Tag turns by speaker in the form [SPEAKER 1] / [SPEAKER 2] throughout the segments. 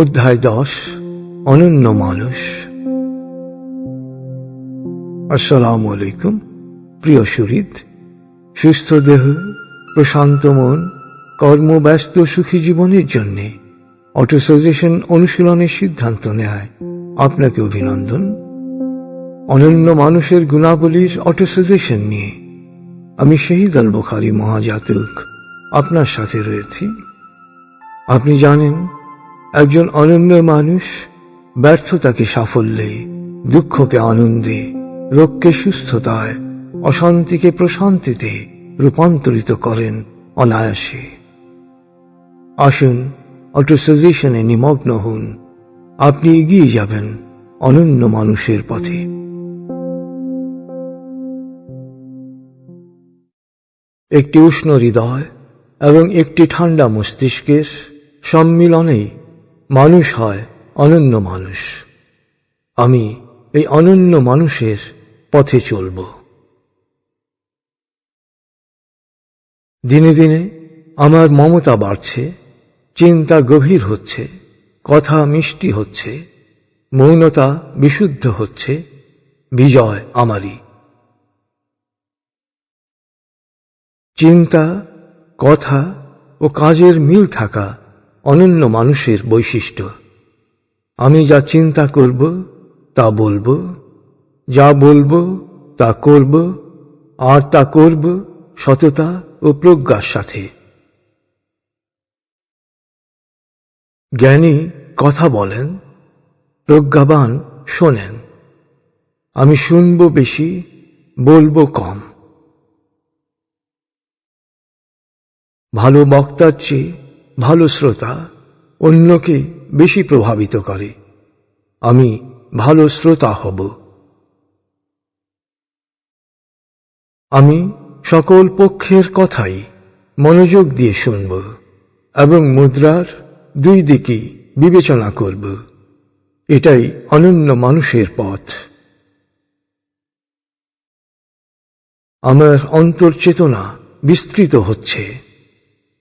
[SPEAKER 1] অধ্যায় দশ, অনন্য মানুষ। আসসালামু আলাইকুম, প্রিয় সুরিত সুস্থ দেহ, প্রশান্ত মন কর্মব্যস্ত সুখী জীবনের জন্যে অটোসাজেশন অনুশীলনের সিদ্ধান্ত নেয়। আপনাকে অভিনন্দন। অনন্য মানুষের গুণাবলীর অটোসাজেশন নিয়ে আমি শহীদ আল বুখারি মহাজাতক আপনার সাথে রয়েছি। আপনি জানেন একজন অনন্য মানুষ ব্যর্থতাকে সাফল্যে, দুঃখকে আনন্দে, রোগকে সুস্থতায়, অশান্তিকে প্রশান্তিতে রূপান্তরিত করেন অনায়াসে। আসুন অটোসাজেশনে নিমগ্ন হন। আপনি এগিয়ে যাবেন অনন্য মানুষের পথে। একটি উষ্ণ হৃদয় এবং একটি ঠান্ডা মস্তিষ্কের সম্মিলনেই মানুষ হয় অনন্য মানুষ। আমি এই অনন্য মানুষের পথে চলব। দিনে দিনে আমার মমতা বাড়ছে, চিন্তা গভীর হচ্ছে, কথা মিষ্টি হচ্ছে, মৌনতা বিশুদ্ধ হচ্ছে, বিজয় আমারই। চিন্তা, কথা ও কাজের মিল থাকা অনন্য মানুষের বৈশিষ্ট্য। আমি যা চিন্তা করব, তা বলব, যা বলব, তা করব, আর তা করব সততা ও প্রজ্ঞার সাথে। জ্ঞানী কথা বলেন, প্রজ্ঞাবান শোনেন। আমি শুনব বেশি, বলব কম। ভালো বক্তার চেয়ে ভালো শ্রোতা অন্যকে বেশি প্রভাবিত করে। আমি ভালো শ্রোতা হব। আমি সকল পক্ষের কথাই মনোযোগ দিয়ে শুনব এবং মুদ্রার দুই দিকই বিবেচনা করব। এটাই অনন্য মানুষের পথ। আমার অন্তর্চেতনা বিস্তৃত হচ্ছে।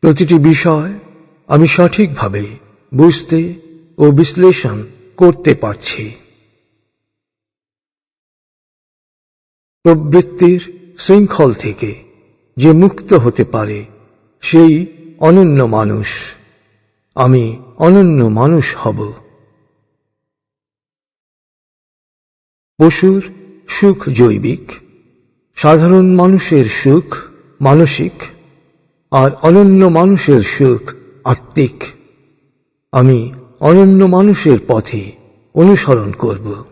[SPEAKER 1] প্রতিটি বিষয় আমি সঠিকভাবে বুঝতে ও বিশ্লেষণ করতে পারছি। প্রবৃত্তির শৃঙ্খল থেকে যে মুক্ত হতে পারে, সেই অনন্য মানুষ। আমি অনন্য মানুষ হব। পশুর সুখ জৈবিক, সাধারণ মানুষের সুখ মানসিক, আর অনন্য মানুষের সুখ আত্মিক। আমি অনন্য মানুষের পথে অনুসরণ করব।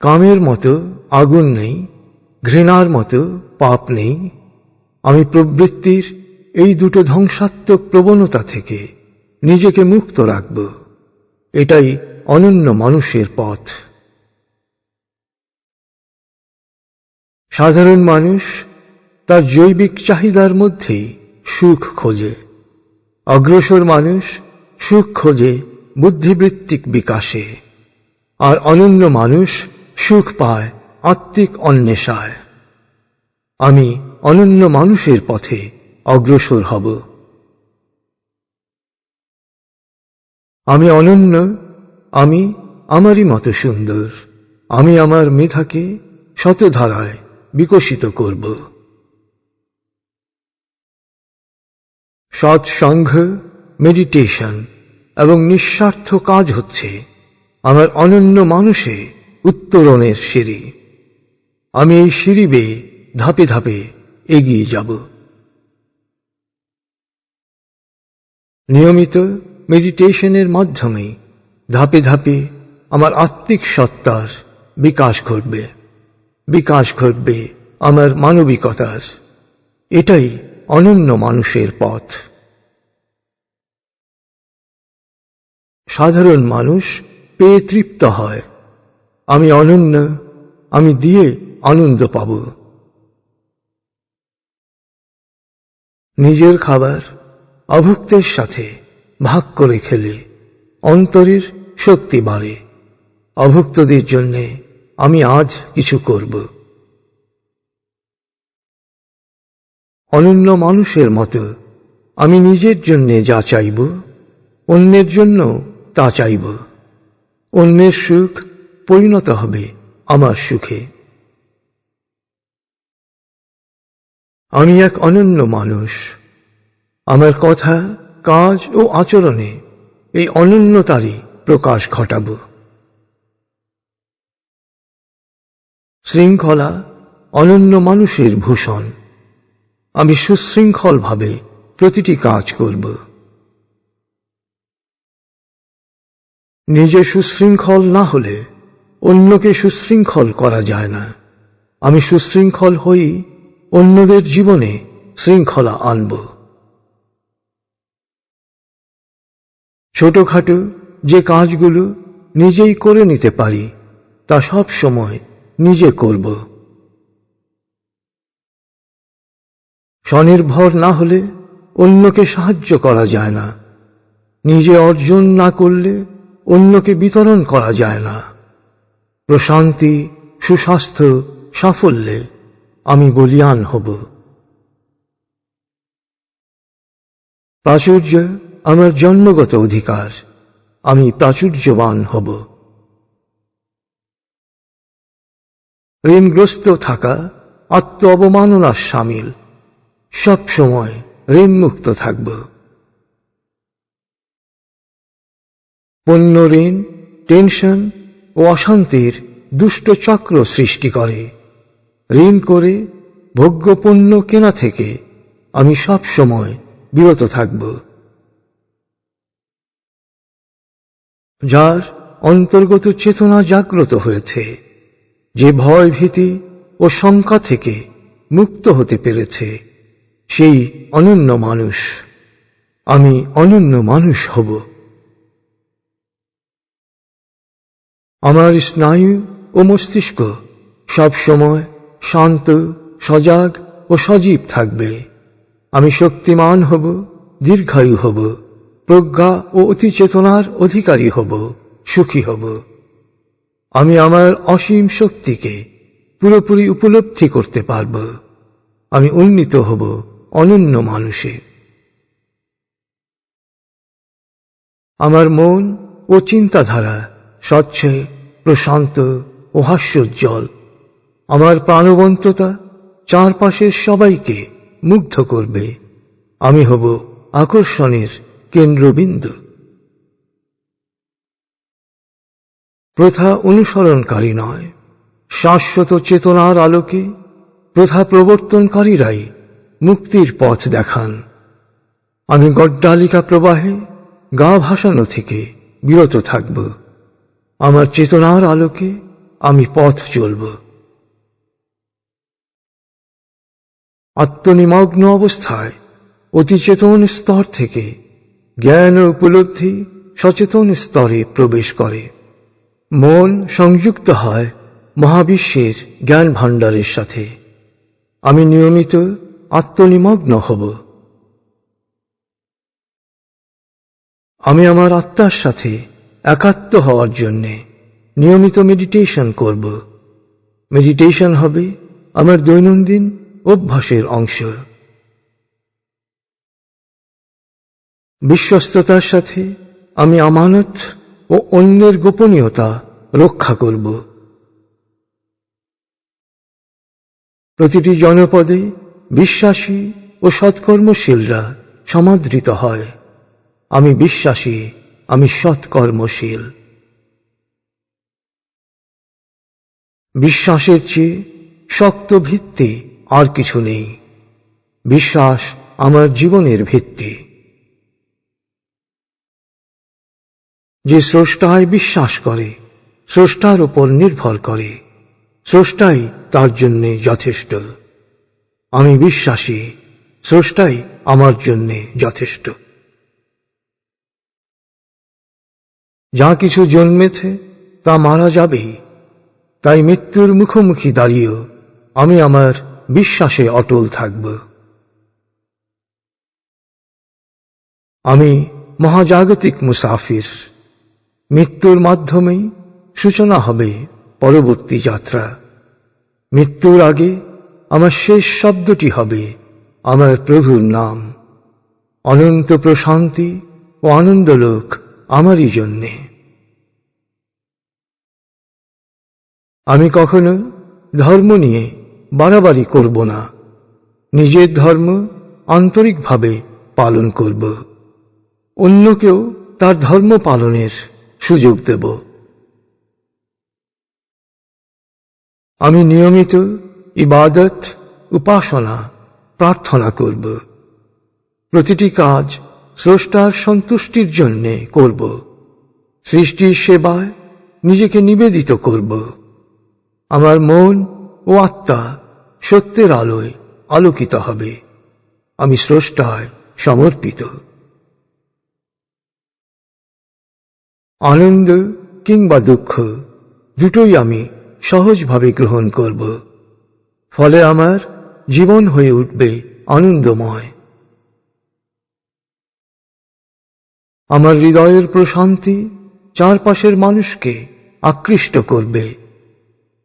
[SPEAKER 1] কামের মতো আগুন নেই, ঘৃণার মতো পাপ নেই। আমি প্রবৃত্তির এই দুটো ধ্বংসাত্মক প্রবণতা থেকে নিজেকে মুক্ত রাখব। এটাই অনন্য মানুষের পথ। সাধারণ মানুষ তার জৈবিক চাহিদার মধ্যেই সুখ খোঁজে। অগ্রসর মানুষ সুখ খোঁজে বুদ্ধিবৃত্তিক বিকাশে। আর অনন্য মানুষ সুখ পায় আত্মিক অন্বেষায়। আমি অনন্য মানুষের পথে অগ্রসর হব। আমি অনন্য, আমি আমারই মতো সুন্দর। আমি আমার মেধাকে শতধারায় বিকশিত করব। সৎসংঘ মেডিটেশন এবং নিঃস্বার্থ কাজ হচ্ছে আমার অনন্য মানুষে উত্তরণের সিঁড়ি। আমি এই সিঁড়ি বেয়ে ধাপে ধাপে এগিয়ে যাব। নিয়মিত মেডিটেশনের মাধ্যমে ধাপে ধাপে আমার আত্মিক সত্তার বিকাশ ঘটবে। বিকাশ ঘটবে আমার মানবিকতার। এটাই অনন্য মানুষের পথ। সাধারণ মানুষ পেয়ে তৃপ্ত হয়। আমি অনন্য, আমি দিয়ে আনন্দ পাব। নিজের খাবার অভুক্তের সাথে ভাগ করে খেলে অন্তরের শক্তি বাড়ে। অভুক্তদের জন্যে আমি আজ কিছু করব। অনন্য মানুষের মতো আমি নিজের জন্যে যা চাইব, অন্যের জন্য তা চাইব। অন্যের সুখ পরিণত হবে আমার সুখে। আমি এক অনন্য মানুষ। আমার কথা, কাজ ও আচরণে এই অনন্যতারই প্রকাশ ঘটাব। শৃঙ্খলা অনন্য মানুষের ভূষণ। আমি সুশৃঙ্খলভাবে প্রতিটি কাজ করব। নিজে সুশৃঙ্খল না হলে অন্যকে সুশৃঙ্খল করা যায় না। আমি সুশৃঙ্খল হই, অন্যদের জীবনে শৃঙ্খলা আনব। ছোটখাটো যে কাজগুলো নিজেই করে নিতে পারি, তা সব সময় নিজে করব। স্বনির্ভর না হলে অন্যকে সাহায্য করা যায় না। নিজে অর্জন না করলে অন্যকে বিতরণ করা যায় না। প্রশান্তি, সুস্বাস্থ্য, সাফল্যে আমি বলিয়ান হব। প্রাচুর্য আমার জন্মগত অধিকার, আমি প্রাচুর্যবান হব। ঋণগ্রস্ত থাকা আত্ম অবমাননার সামিল সব সময় ঋণমুক্ত থাকব। পণ্য ঋণ, টেনশন ও অশান্তির দুষ্ট চক্র সৃষ্টি করে। ঋণ করে ভোগ্য পণ্য কেনা থেকে আমি সব সময় বিরত থাকব। যার অন্তর্গত চেতনা জাগ্রত হয়েছে, যে ভয় ভীতি ও শঙ্কা থেকে মুক্ত হতে পেরেছে, সেই অনন্য মানুষ। আমি অনন্য মানুষ হব। আমার স্নায়ু ও মস্তিষ্ক সব সময় শান্ত, সজাগ ও সজীব থাকবে। আমি শক্তিমান হব, দীর্ঘায়ু হব, প্রজ্ঞা ও অতিচেতনার অধিকারী হব, সুখী হব। আমি আমার অসীম শক্তিকে পুরোপুরি উপলব্ধি করতে পারব। আমি উন্নীত হব অনন্য মানুষে। আমার মন ও চিন্তাধারা স্বচ্ছ, প্রশান্ত ও হাস্যোজ্জ্বল। আমার প্রাণবন্ততা চারপাশের সবাইকে মুগ্ধ করবে। আমি হব আকর্ষণের কেন্দ্রবিন্দু। প্রথা অনুসরণকারী নয়। শাশ্বত চেতনার আলোকে প্রথা প্রবর্তনকারীরাই মুক্তির পথ দেখান। আমি গড্ডালিকা প্রবাহে গা ভাসানো থেকে বিরত থাকব। আমার চেতনার আলোকে আমি পথ চলব। আত্মনিমগ্ন অবস্থায় অতিচেতন স্তর থেকে জ্ঞান উপলব্ধি সচেতন স্তরে প্রবেশ করে। মন সংযুক্ত হয় মহাবিশ্বের জ্ঞান ভাণ্ডারের সাথে। আমি নিয়মিত আত্মনিমগ্ন হব। আমি আমার আত্মার সাথে একাত্ম হওয়ার জন্যে নিয়মিত মেডিটেশন করব। মেডিটেশন হবে আমার দৈনন্দিন অভ্যাসের অংশ। বিশ্বস্ততার সাথে আমি আমানত ও অন্যের গোপনীয়তা রক্ষা করব। প্রতিটি জনপদে বিশ্বাসী ও সৎকর্মশীলরা সমাদৃত হয়। আমি বিশ্বাসী আমি সৎকর্মশীল। বিশ্বাসের চেয়ে শক্ত ভিত্তি আর কিছু নেই। বিশ্বাস আমার জীবনের ভিত্তি। যে স্রষ্টায় বিশ্বাস করে, স্রষ্টার উপর নির্ভর করে। স্রষ্টাই তার জন্য যথেষ্ট। আমি বিশ্বাসী, স্রষ্টাই আমার জন্য যথেষ্ট। যা কিছু জন্মেছে, তা মারা যাবেই তাই মৃত্যুর মুখোমুখি দাঁড়িয়েও আমি আমার বিশ্বাসে অটল থাকব। আমি মহাজাগতিক মুসাফির। মৃত্যুর মাধ্যমেই সূচনা হবে পরবর্তী যাত্রা। মৃত্যুর আগে আমার শেষ শব্দটি হবে আমার প্রভুর নাম। অনন্ত প্রশান্তি ও আনন্দলোক আমারই জন্যে। আমি কখনো ধর্ম নিয়ে বাড়াবাড়ি করব না। নিজের ধর্ম আন্তরিকভাবে পালন করব। অন্যকেও তার ধর্ম পালনের সুযোগ দেব। আমি নিয়মিত ইবাদত, উপাসনা, প্রার্থনা করব। প্রতিটি কাজ স্রষ্টার সন্তুষ্টির জন্যে করব। সৃষ্টির সেবায় নিজেকে নিবেদিত করব। আমার মন ও আত্মা সত্যের আলোয় আলোকিত হবে। আমি স্রষ্টায় সমর্পিত। আনন্দ কিংবা দুঃখ দুটোই আমি সহজভাবে গ্রহণ করব। ফলে আমার জীবন হয়ে উঠবে আনন্দময়। আমার হৃদয়ের প্রশান্তি চারপাশের মানুষকে আকৃষ্ট করবে।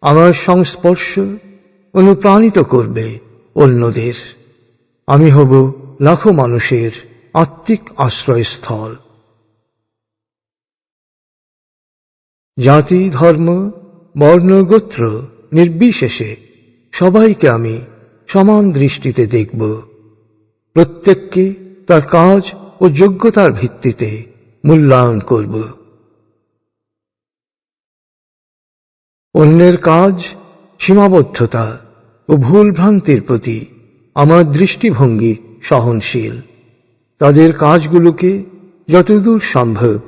[SPEAKER 1] আমার সংস্পর্শ অনুপ্রাণিত করবে অন্যদের। আমি হব লাখো মানুষের আত্মিক আশ্রয়স্থল। জাতি, ধর্ম, বর্ণ, গোত্র নির্বিশেষে সবাইকে আমি সমান দৃষ্টিতে দেখব। প্রত্যেককে তার কাজ ও যোগ্যতার ভিত্তিতে মূল্যায়ন করব। অন্যের কাজ সীমাবদ্ধতা ও ভুল ভ্রান্তির প্রতি আমার দৃষ্টিভঙ্গি সহনশীল। তাদের কাজগুলোকে যতদূর সম্ভব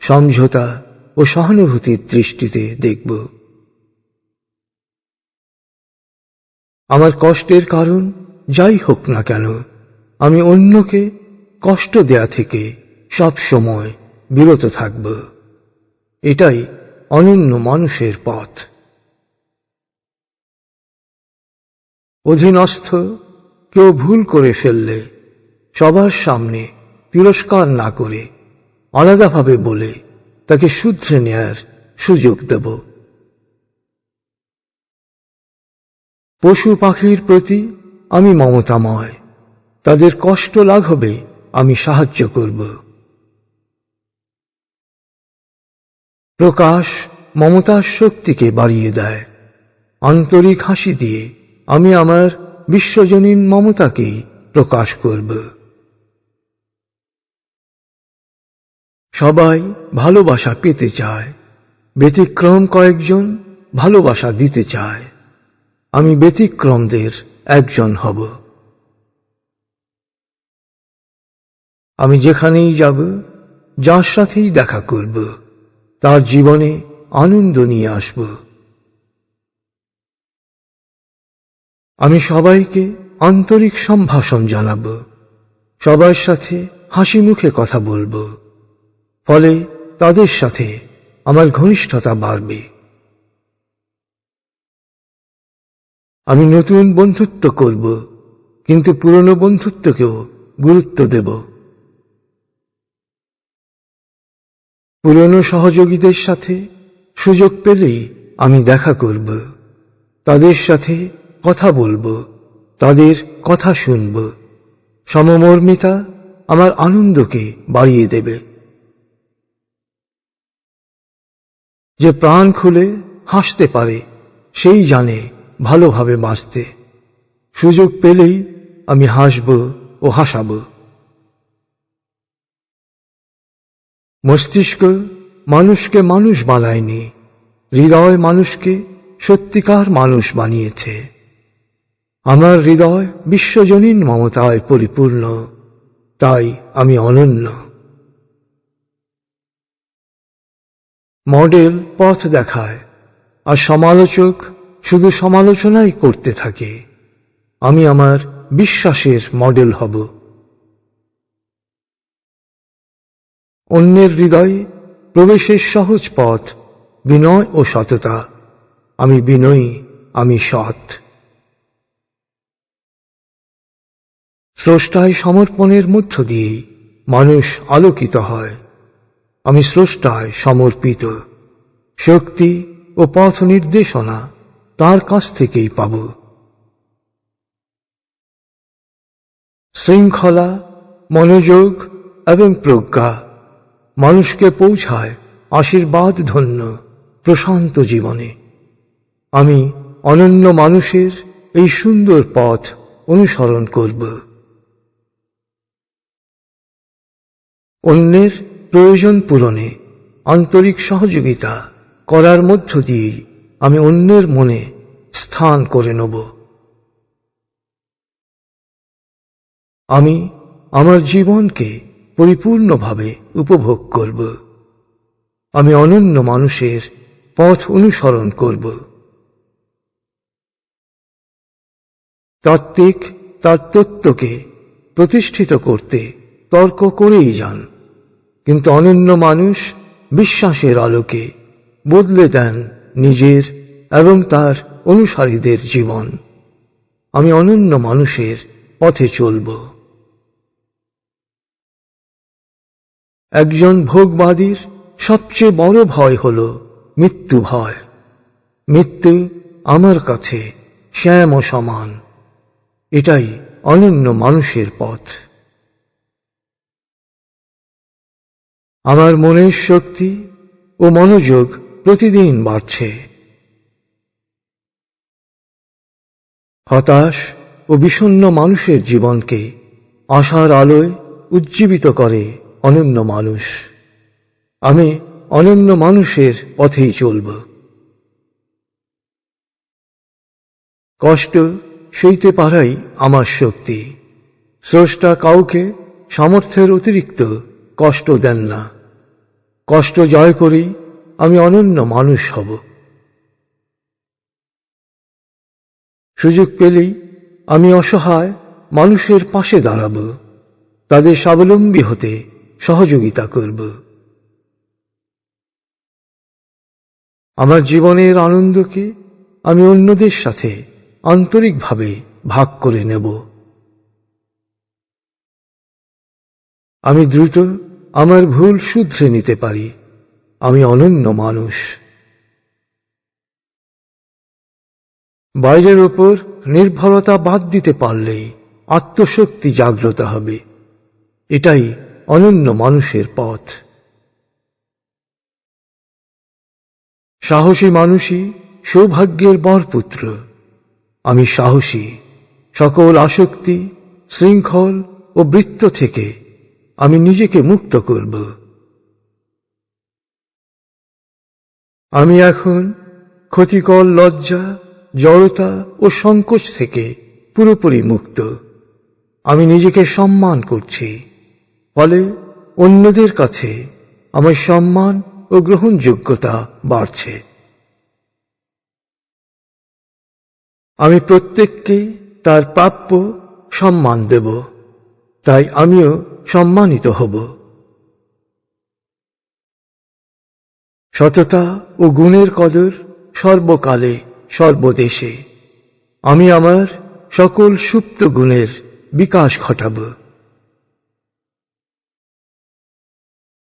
[SPEAKER 1] সমঝোতা ও সহানুভূতির দৃষ্টিতে দেখব। আমার কষ্টের কারণ যাই হোক না কেন, আমি অন্যকে কষ্ট দেয়া থেকে সব সময় বিরত থাকব। এটাই অনন্য মানুষের পথ। অধীনস্থ, কেউ ভুল করে ফেললে সবার সামনে তিরস্কার না করে আলাদাভাবে বলে তাকে শুধরে নেয়ার সুযোগ দেব। পশু পাখির প্রতি আমি মমতাময়। তাদের কষ্ট লাঘবে আমি সাহায্য করব। প্রকাশ মমতার শক্তিকে বাড়িয়ে দেয়। আন্তরিক হাসি দিয়ে আমি আমার বিশ্বজনীন মমতাকেই প্রকাশ করব। সবাই ভালোবাসা পেতে চায়। ব্যতিক্রম কয়েকজন ভালোবাসা দিতে চায়। আমি ব্যতিক্রমদের একজন হব। আমি যেখানেই যাব, যার সাথেই দেখা করব, তার জীবনে আনন্দ নিয়ে আসব। আমি সবাইকে আন্তরিক সম্ভাষণ জানাব, সবার সাথে হাসি মুখে কথা বলব, ফলে তাদের সাথে আমার ঘনিষ্ঠতা বাড়বে। আমি নতুন বন্ধুত্ব করব, কিন্তু পুরনো বন্ধুত্বকেও গুরুত্ব দেব। পুরনো সহযোগীদের সাথে সুযোগ পেলেই আমি দেখা করব। তাদের সাথে কথা বলব, তাদের কথা শুনব। সমমর্মিতা আমার আনন্দকে বাড়িয়ে দেবে। যে প্রাণ খুলে হাসতে পারে, সেই জানে ভালোভাবে বাঁচতে। সুযোগ পেলেই আমি হাসব ও হাসাব। মস্তিষ্ক মানুষকে মানুষ বানায়নি, হৃদয় মানুষকে সত্যিকার মানুষ বানিয়েছে। আমার হৃদয় বিশ্বজনীন মমতায় পরিপূর্ণ, তাই আমি অনন্য। মডেল পথ দেখায়, আর সমালোচক শুধু সমালোচনাই করতে থাকে। আমি আমার বিশ্বাসের মডেল হব। অন্যের হৃদয়ে প্রবেশের সহজ পথ, বিনয় ও সততা। আমি বিনয়ী, আমি সৎ। স্রষ্টায় সমর্পণের মধ্য দিয়েই মানুষ আলোকিত হয়। আমি স্রষ্টায় সমর্পিত। শক্তি ও পথ নির্দেশনা তার কাছ থেকেই পাব। শৃঙ্খলা, মনোযোগ এবং প্রজ্ঞা মানুষকে পৌঁছায় আশীর্বাদ ধন্য প্রশান্ত জীবনে। আমি অনন্য মানুষের এই সুন্দর পথ অনুসরণ করব। অন্যের প্রয়োজন পূরণে আন্তরিক সহযোগিতা করার মধ্য দিয়েই আমি অন্যের মনে স্থান করে নেব। আমি আমার জীবনকে পরিপূর্ণভাবে উপভোগ করব। আমি অনন্য মানুষের পথ অনুসরণ করব। তাত্ত্বিক তার তত্ত্বকে প্রতিষ্ঠিত করতে তর্ক করেই যান, কিন্তু অনন্য মানুষ বিশ্বাসের আলোকে বদলে দেন নিজের এবং তার অনুসারীদের জীবন। আমি অনন্য মানুষের পথে চলব। একজন ভোগবাদীর সবচেয়ে বড় ভয় হল মৃত্যু ভয়। মৃত্যু আমার কাছে শ্যাম ও সমান। এটাই অনন্য মানুষের পথ। আমার মনের শক্তি ও মনোযোগ প্রতিদিন বাড়ছে। হতাশ ও বিষণ্ন মানুষের জীবনকে আশার আলোয় উজ্জীবিত করে অনন্য মানুষ। আমি অনন্য মানুষের পথেই চলব। কষ্ট সইতে পারাই আমার শক্তি। স্রষ্টা কাউকে সামর্থ্যের অতিরিক্ত কষ্ট দেন না। কষ্ট জয় করেই আমি অনন্য মানুষ হব। সুযোগ পেলেই আমি অসহায় মানুষের পাশে দাঁড়াব। তাদের স্বাবলম্বী হতে সহযোগিতা করব। আমার জীবনের আনন্দকে আমি অন্যদের সাথে আন্তরিকভাবে ভাগ করে নেব। আমি দ্রুত আমার ভুল শুধরে নিতে পারি। আমি অনন্য মানুষ। বাইরের ওপর নির্ভরতা বাদ দিতে পারলেই আত্মশক্তি জাগ্রত হবে। এটাই অনন্য মানুষের পথ। সাহসী মানুষই সৌভাগ্যের বরপুত্র। আমি সাহসী, সকল আসক্তি, শৃঙ্খল ও বৃত্ত থেকে আমি নিজেকে মুক্ত করব। আমি এখন ক্ষতিকর লজ্জা, জড়তা ও সংকোচ থেকে পুরোপুরি মুক্ত। আমি নিজেকে সম্মান করছি। ফলে অন্যদের কাছে আমার সম্মান ও গ্রহণযোগ্যতা বাড়ছে। আমি প্রত্যেককে তার প্রাপ্য সম্মান দেব, তাই আমিও সম্মানিত হব। সততা ও গুণের কদর সর্বকালে সর্বদেশে। আমি আমার সকল সুপ্ত গুণের বিকাশ ঘটাব।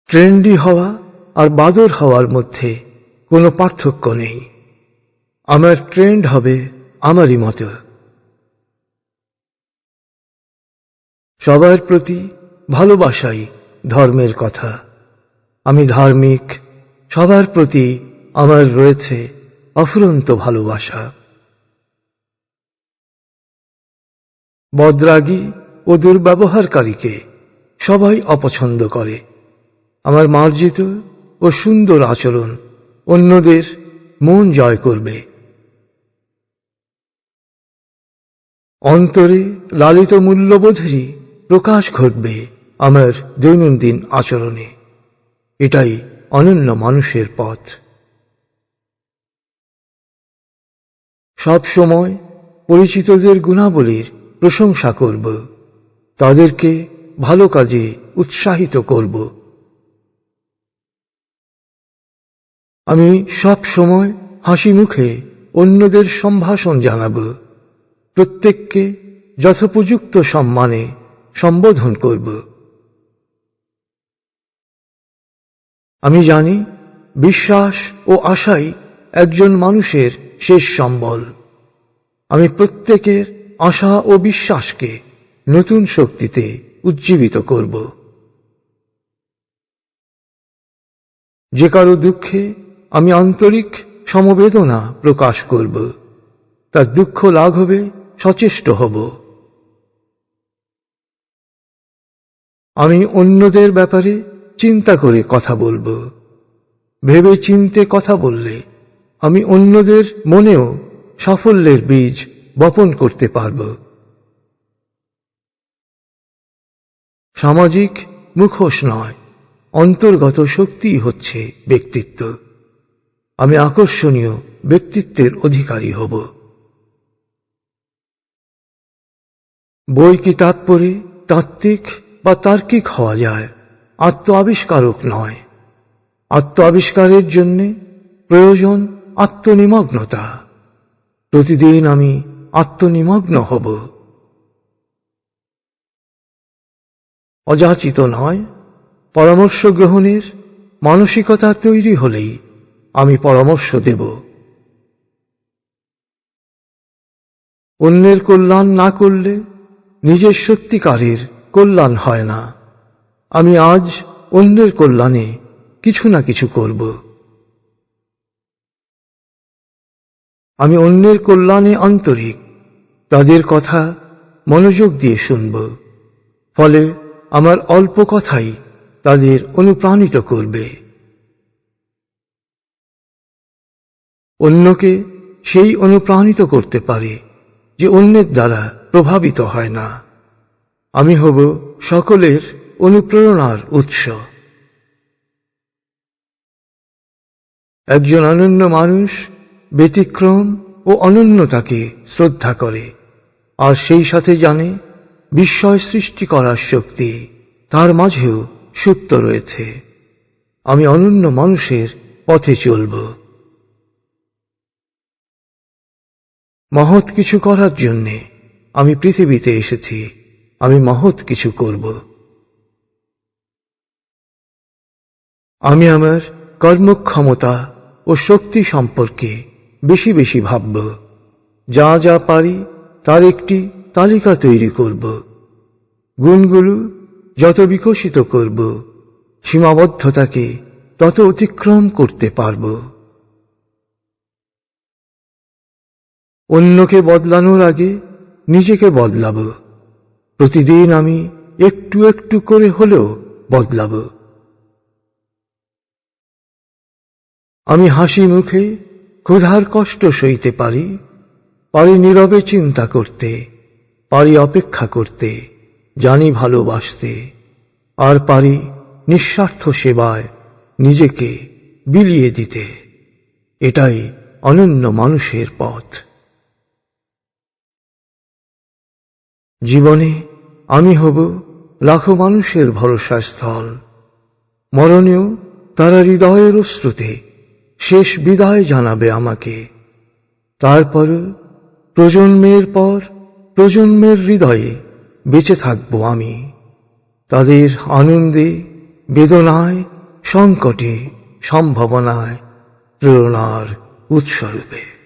[SPEAKER 1] ট্রেন্ডি হওয়া আর বাদর হওয়ার মধ্যে কোনো পার্থক্য নেই। আমার ট্রেন্ড হবে আমারই মতো। সবার প্রতি ভালোবাসাই ধর্মের কথা। আমি ধার্মিক, সবার প্রতি আমার রয়েছে অফুরন্ত ভালোবাসা। বদ্রাগী ও দুর্ব্যবহারকারীকে সবাই অপছন্দ করে। আমার মার্জিত ও সুন্দর আচরণ অন্যদের মন জয় করবে। অন্তরে লালিত মূল্যবোধেরই প্রকাশ ঘটবে আমার দৈনন্দিন আচরণে। এটাই অনন্য মানুষের পথ। সব সময় পরিচিতদের গুণাবলীর প্রশংসা করব, তাদেরকে ভালো কাজে উৎসাহিত করব। আমি সব সময় হাসি মুখে অন্যদের সম্ভাষণ জানাব। প্রত্যেককে যথোপযুক্ত সম্মানে সম্বোধন করব। আমি জানি বিশ্বাস ও আশাই একজন মানুষের শেষ সম্বল। আমি প্রত্যেকের আশা ও বিশ্বাসকে নতুন শক্তিতে উজ্জীবিত করব। যে কারও দুঃখে আমি আন্তরিক সমবেদনা প্রকাশ করব। তার দুঃখ লাঘবে, সচেষ্ট হব। আমি অন্যদের ব্যাপারে চিন্তা করে কথা বলব। ভেবে চিনতে কথা বললে আমি অন্যদের মনেও সাফল্যের বীজ বপন করতে পারব। সামাজিক মুখোশ নয়, অন্তর্গত শক্তি হচ্ছে ব্যক্তিত্ব। আমি আকর্ষণীয় ব্যক্তিত্বের অধিকারী হব। বই কিতাব পড়ে তাত্ত্বিক বা তার্কিক হওয়া যায়? আত্ম আবিষ্কারক নয়। আত্ম আবিষ্কারের জন্য প্রয়োজন আত্মনিমগ্নতা। প্রতিদিন আমি আত্মনিমগ্ন হব। অযাচিত নয়। পরামর্শ গ্রহণের মানসিকতা তৈরি হলেই আমি পরামর্শ দেব। অন্যের কল্যাণ না করলে নিজের সত্যিকারের কল্যাণ হয় না। আমি আজ অন্যের কল্যাণে কিছু না কিছু করব। আমি অন্যের কল্যাণে আন্তরিক, তাদের কথা মনোযোগ দিয়ে শুনব। ফলে আমার অল্প কথাই তাদের অনুপ্রাণিত করবে। অন্যকে সেই অনুপ্রাণিত করতে পারে, যে অন্যের দ্বারা প্রভাবিত হয় না। আমি হব সকলের অনুপ্রেরণার উৎস। একজন অনন্য মানুষ ব্যতিক্রম ও অনন্যতাকে শ্রদ্ধা করে, আর সেই সাথে জানে বিস্ময় সৃষ্টি করার শক্তি তার মাঝেও সুপ্ত রয়েছে। আমি অনন্য মানুষের পথে চলব। মহৎ কিছু করার জন্যে আমি পৃথিবীতে এসেছি। আমি মহৎ কিছু করব। আমি আমার কর্মক্ষমতা ও শক্তি সম্পর্কে বেশি বেশি ভাবব। যা যা পারি, তার একটি তালিকা তৈরি করব। গুণগুলো যত বিকশিত করব, সীমাবদ্ধতাকে তত অতিক্রম করতে পারব। অন্যকে বদলানোর আগে নিজেকে বদলাব। প্রতিদিন আমি একটু একটু করে হলেও বদলাব। আমি হাসি মুখে ক্ষুধার কষ্ট সইতে পারি পারি নীরবে চিন্তা করতে, পারি অপেক্ষা করতে, জানি ভালোবাসতে, আর পারি নিঃস্বার্থ সেবায় নিজেকে বিলিয়ে দিতে। এটাই অনন্য মানুষের পথ। জীবনে আমি হব লাখো মানুষের ভরসা স্থল মরণেও তারা হৃদয়ের অশ্রুতে শেষ বিদায় জানাবে আমাকে। তারপর প্রজন্মের পর প্রজন্মের হৃদয়ে বেঁচে থাকব আমি। তাদের আনন্দে, বেদনায়, সংকটে, সম্ভাবনায়, প্রেরণার উৎসরূপে।